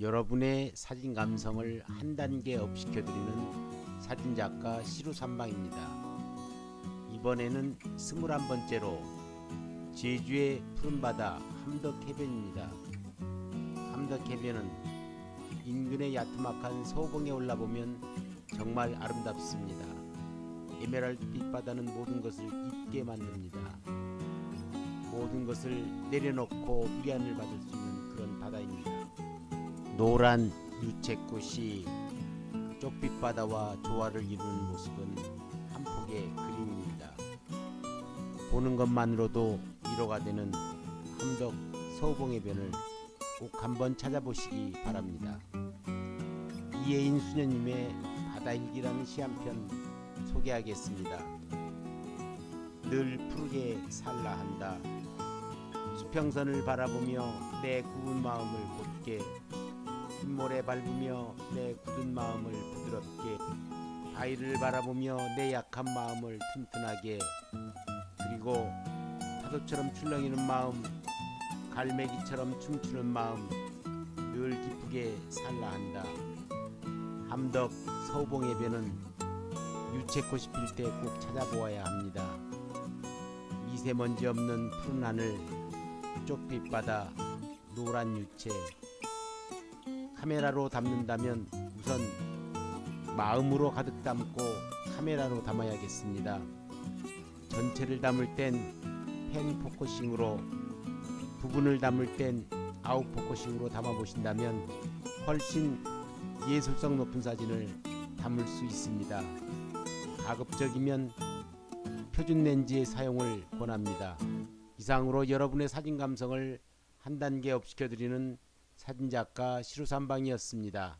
여러분의 사진 감성을 한 단계 업시켜드리는 사진작가 시루삼방입니다. 이번에는 21번째로 제주의 푸른바다 함덕해변입니다. 함덕해변은 인근의 야트막한 소봉에 올라보면 정말 아름답습니다. 에메랄드빛 바다는 모든 것을 잊게 만듭니다. 모든 것을 내려놓고 위안을 받을 수 있는 그런 바다입니다. 노란 유채꽃이 쪽빛 바다와 조화를 이루는 모습은 한 폭의 그림입니다. 보는 것만으로도 위로가 되는 함덕 서우봉해변을 꼭 한번 찾아보시기 바랍니다. 이예인 수녀님의 바다일기라는 시 한 편 소개하겠습니다. 늘 푸르게 살라 한다. 수평선을 바라보며 내 구운 마음을 곧게 흰모래 밟으며 내 굳은 마음을 부드럽게 바위를 바라보며 내 약한 마음을 튼튼하게 그리고 파도처럼 출렁이는 마음 갈매기처럼 춤추는 마음 늘 기쁘게 살라 한다. 함덕 서봉해변은 유채꽃이 필 때 꼭 찾아보아야 합니다. 미세먼지 없는 푸른 하늘 쪽빛 바다 노란 유채 카메라로 담는다면 우선 마음으로 가득 담고 카메라로 담아야겠습니다. 전체를 담을 땐 펜 포커싱으로 부분을 담을 땐 아웃 포커싱으로 담아 보신다면 훨씬 예술성 높은 사진을 담을 수 있습니다. 가급적이면 표준 렌즈의 사용을 권합니다. 이상으로 여러분의 사진 감성을 한 단계 업시켜 드리는 사진작가 시루삼방이었습니다.